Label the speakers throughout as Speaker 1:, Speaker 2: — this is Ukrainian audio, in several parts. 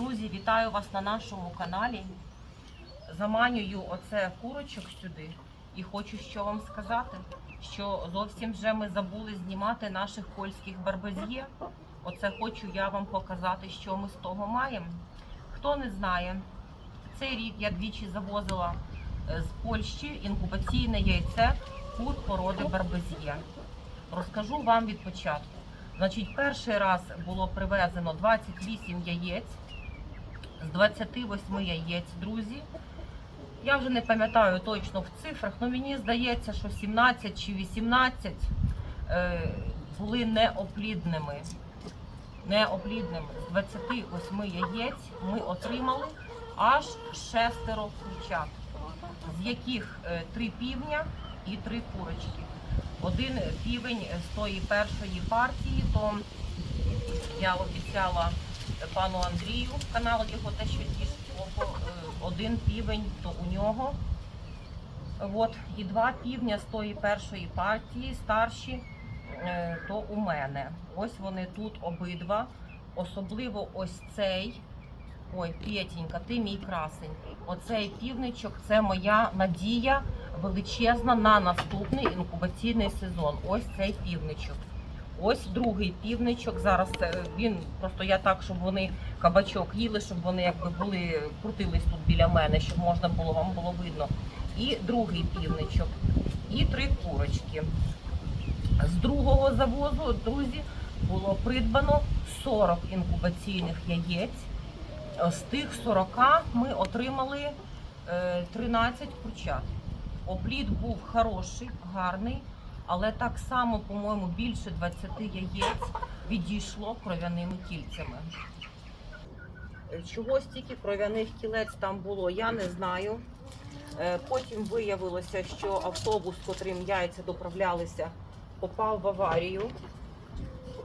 Speaker 1: Друзі, вітаю вас на нашому каналі. Заманюю оце курочок сюди і хочу що вам сказати, що зовсім вже ми забули знімати наших польських барбезє. Оце хочу я вам показати, що ми з того маємо. Хто не знає, цей рік я двічі завозила е, з Польщі інкубаційне яйце кур породи барбезє. Розкажу вам від початку. Значить, перший раз було привезено 28 яєць з 28 яєць, друзі. Я вже не пам'ятаю точно в цифрах, але мені здається, що 17 чи 18 е, були неоплідними. Неоплідними. З 28 яєць ми отримали аж шестеро курчат, з яких е, три півня і три курочки. Один півень з тої першої партії, то я обіцяла пану Андрію, канал його те, що око, е, один півень, то у нього. От, і два півня з тої першої партії, старші, е, то у мене. Ось вони тут обидва. Особливо ось цей. Ой, Петінька, ти мій красень. Оцей півничок це моя надія величезна на наступний інкубаційний сезон. Ось цей півничок. Ось другий півничок. Зараз е, він просто я так, щоб вони кабачок їли, щоб вони якби були крутились тут біля мене, щоб можна було вам було видно. І другий півничок, і три курочки. З другого завозу, друзі, було придбано 40 інкубаційних яєць. З тих 40 ми отримали е, 13 курчат. Опліт був хороший, гарний, але так само, по-моєму, більше 20 яєць відійшло кров'яними кільцями. Е, Чого стільки кров'яних кілець там було, я не знаю. Е, Потім виявилося, що автобус, котрим яйця доправлялися, попав в аварію.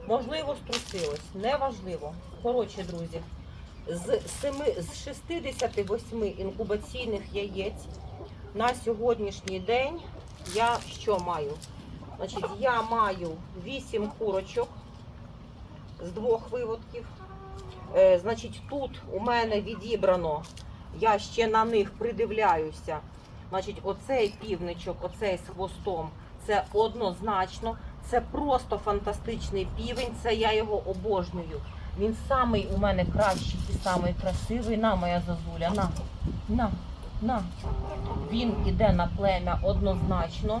Speaker 1: Можливо, струсилось, неважливо. Коротше, друзі, з, 7, з 68 інкубаційних яєць на сьогоднішній день я що маю? Значить, я маю 8 курочок з двох виводків. Е, значить, тут у мене відібрано, я ще на них придивляюся. Значить, оцей півничок, оцей з хвостом, це однозначно. Це просто фантастичний півень, це я його обожнюю. Він самий у мене кращий і самий красивий. На, моя зазуля, на, на, на. Він іде на плем'я однозначно.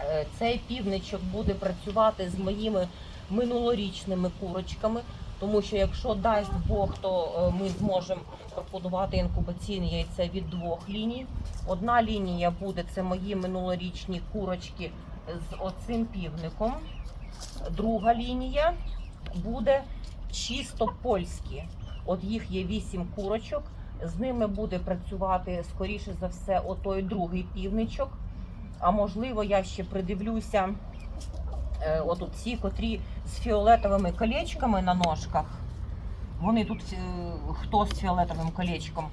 Speaker 1: Е, Цей півничок буде працювати з моїми минулорічними курочками, тому що якщо дасть Бог, то е, ми зможемо пропонувати інкубаційне яйце від двох ліній. Одна лінія буде це мої минулорічні курочки з оцим півником. Друга лінія буде чисто польські. От їх є вісім курочок. З ними буде працювати скоріше за все отой другий півничок. А можливо, я ще придивлюся е, от ці, котрі з фіолетовими колечками на ножках. Вони тут е, хто з фіолетовим колечком.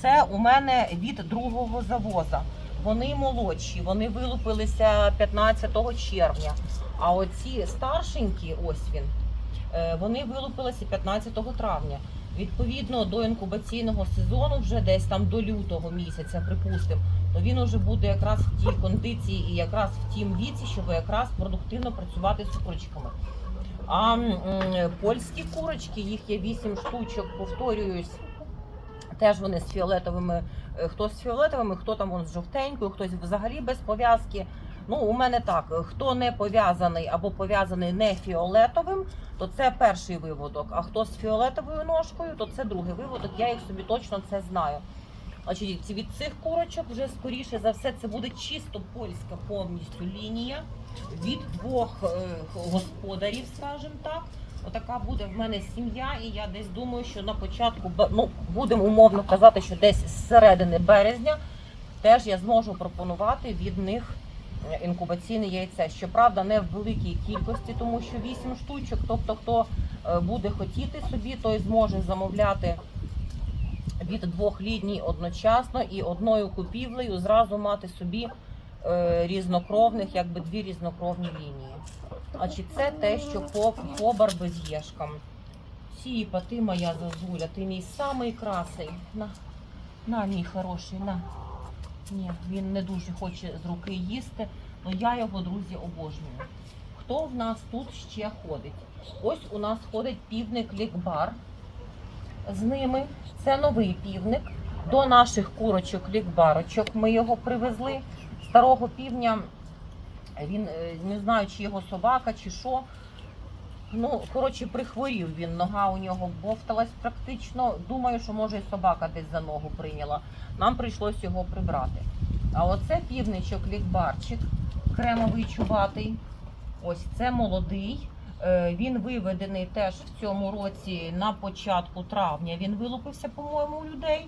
Speaker 1: Це у мене від другого завоза. Вони молодші, вони вилупилися 15 червня. А оці старшенькі, ось він, е, вони вилупилися 15 травня. Відповідно до інкубаційного сезону, вже десь там до лютого місяця, припустимо, то він уже буде якраз в тій кондиції і якраз в тім віці, щоб якраз продуктивно працювати з курочками. А польські курочки, їх є 8 штучок, повторююсь. Теж вони з фіолетовими, е, хто з фіолетовими, хто там з жовтенькою, хтось взагалі без пов'язки. Ну, у мене так, хто не пов'язаний або пов'язаний не фіолетовим, то це перший виводок. А хто з фіолетовою ножкою, то це другий виводок. Я їх собі точно це знаю. Значить, від цих курочок вже скоріше за все це буде чисто польська повністю лінія від двох е, господарів, скажімо так. Отака буде в мене сім'я, і я десь думаю, що на початку, ну будемо умовно казати, що десь з середини березня теж я зможу пропонувати від них е, інкубаційне яйце. Щоправда, не в великій кількості, тому що 8 штучок. Тобто, хто е, буде хотіти собі, той зможе замовляти від двох ліній одночасно і одною купівлею зразу мати собі е, різнокровних, якби дві різнокровні лінії. Значить, це те, що по, по барбезєшкам. Ціпа, ти моя зазуля, ти мій самий красий. На, на, мій хороший, на. Ні, він не дуже хоче з руки їсти, але я його, друзі, обожнюю. Хто в нас тут ще ходить? Ось у нас ходить півник лікбар. З ними це новий півник. До наших курочок лікбарочок ми його привезли. Старого півня, він е, не знаю, чи його собака, чи що. Ну, коротше, прихворів він, нога у нього бовталась практично. Думаю, що може і собака десь за ногу прийняла. Нам прийшлось його прибрати. А оце півничок лікбарчик, кремовий чубатий. Ось це молодий. Е, Він виведений теж в цьому році на початку травня. Він вилупився, по-моєму, у людей.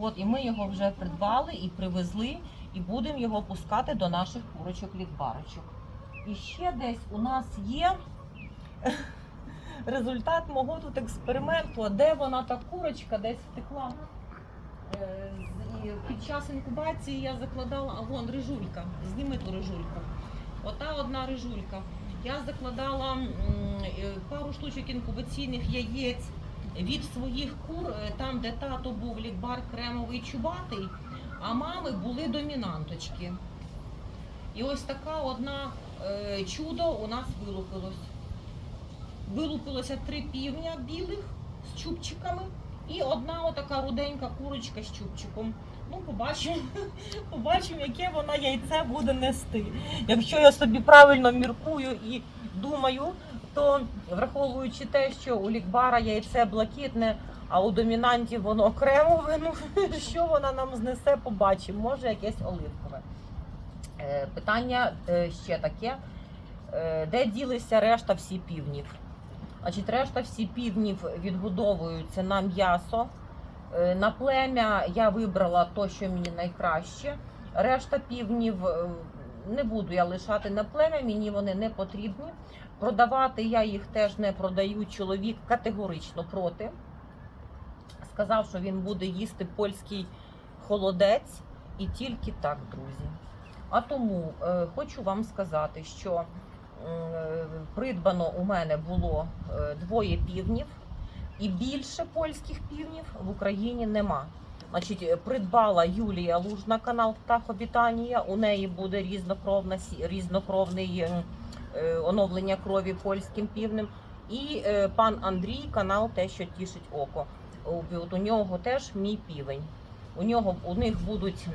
Speaker 1: От, і ми його вже придбали і привезли, і будемо його пускати до наших курочок лікбарочок. І ще десь у нас є результат мого тут експерименту. Де вона та курочка десь втекла? Е, Під час інкубації я закладала, а вон рижулька. Зніми ту рижульку. Ота одна рижулька. Я закладала е, пару штучок інкубаційних яєць від своїх кур, е, там, де тато був лікбар кремовий чубатий, а мами були домінанточки. І ось така одна е, чудо у нас вилупилось. Вилупилося три півня білих з чубчиками і одна отака руденька курочка з чубчиком. Ну, побачимо, побачимо, яке вона яйце буде нести. Якщо я собі правильно міркую і думаю, то враховуючи те, що у лікбара яйце блакитне, а у домінантів воно окремове, ну що вона нам знесе, побачимо. Може якесь оливкове. Е, Питання е, ще таке. Е, Де ділися решта всі півнів? Значить, решта всі півнів відгодовуються на м'ясо. Е, На плем'я я вибрала то, що мені найкраще. Решта півнів е, не буду я лишати на плем'я, мені вони не потрібні. Продавати я їх теж не продаю. Чоловік категорично проти. Сказав, що він буде їсти польський холодець і тільки так, друзі. А тому е, хочу вам сказати, що придбано у мене було е, двоє півнів, і більше польських півнів в Україні нема. Значить, придбала Юлія Лужна канал Птахобітанія. У неї буде різнокровна різнокровний е, оновлення крові польським півнем. І е, пан Андрій канал те, що тішить око. От у нього теж мій півень. У нього у них будуть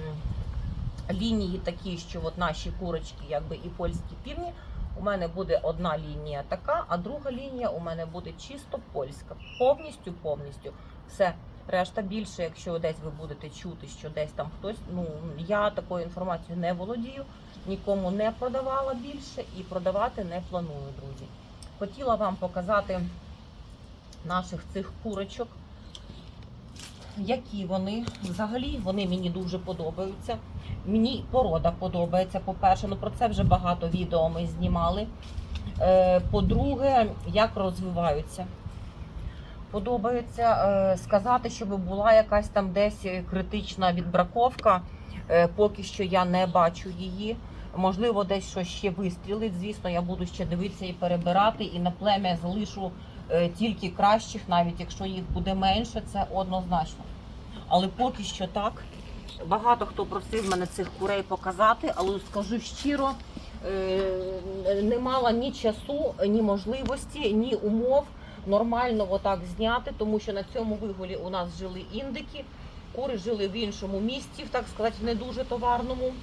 Speaker 1: лінії такі, що от наші курочки, якби і польські півні. У мене буде одна лінія така, а друга лінія у мене буде чисто польська. Повністю, повністю. Все. Решта більше, якщо десь ви будете чути, що десь там хтось. Ну я такою інформацією не володію, нікому не продавала більше і продавати не планую, друзі. Хотіла вам показати наших цих курочок, які вони взагалі вони мені дуже подобаються. Мені порода подобається. По-перше, ну про це вже багато відео ми знімали. Е, По-друге, як розвиваються. Подобається е, сказати, щоб була якась там десь критична відбраковка. Е, Поки що я не бачу її. Можливо, десь щось ще вистрілить. Звісно, я буду ще дивитися і перебирати, і на плем'я залишу тільки кращих, навіть якщо їх буде менше, це однозначно. Але поки що так. Багато хто просив мене цих курей показати, але скажу щиро, е, не мала ні часу, ні можливості, ні умов нормально отак зняти, тому що на цьому вигулі у нас жили індики, кури жили в іншому місці, так сказати, не дуже товарному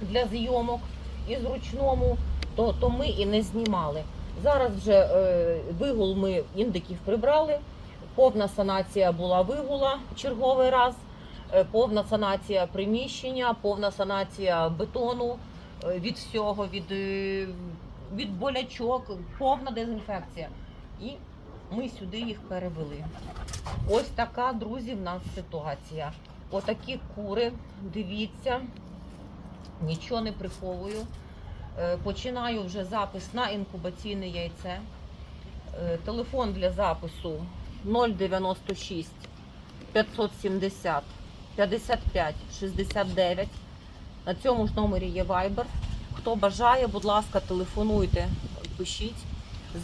Speaker 1: для зйомок і зручному, то, то ми і не знімали. Зараз вже е, вигул ми індиків прибрали. Повна санація була вигула черговий раз, е, повна санація приміщення, повна санація бетону е, від всього, від, від болячок, повна дезінфекція. І ми сюди їх перевели. Ось така, друзі, в нас ситуація. Отакі кури, дивіться, нічого не приховую. Е, Починаю вже запис на інкубаційне яйце. Е, Телефон для запису 096 570 55 69. На цьому ж номері є Viber. Хто бажає, будь ласка, телефонуйте, пишіть.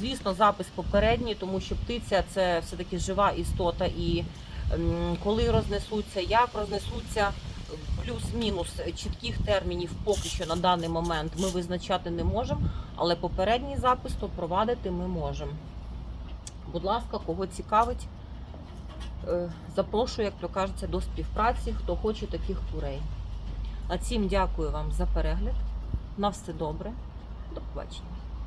Speaker 1: Звісно, запис попередній, тому що птиця це все-таки жива істота, і коли рознесуться, як рознесуться, плюс-мінус чітких термінів поки що на даний момент ми визначати не можемо, але попередній запис то провадити ми можемо. Будь ласка, кого цікавить, е, запрошую, як то кажеться, до співпраці, хто хоче таких курей. А цим дякую вам за перегляд. На все добре. До побачення.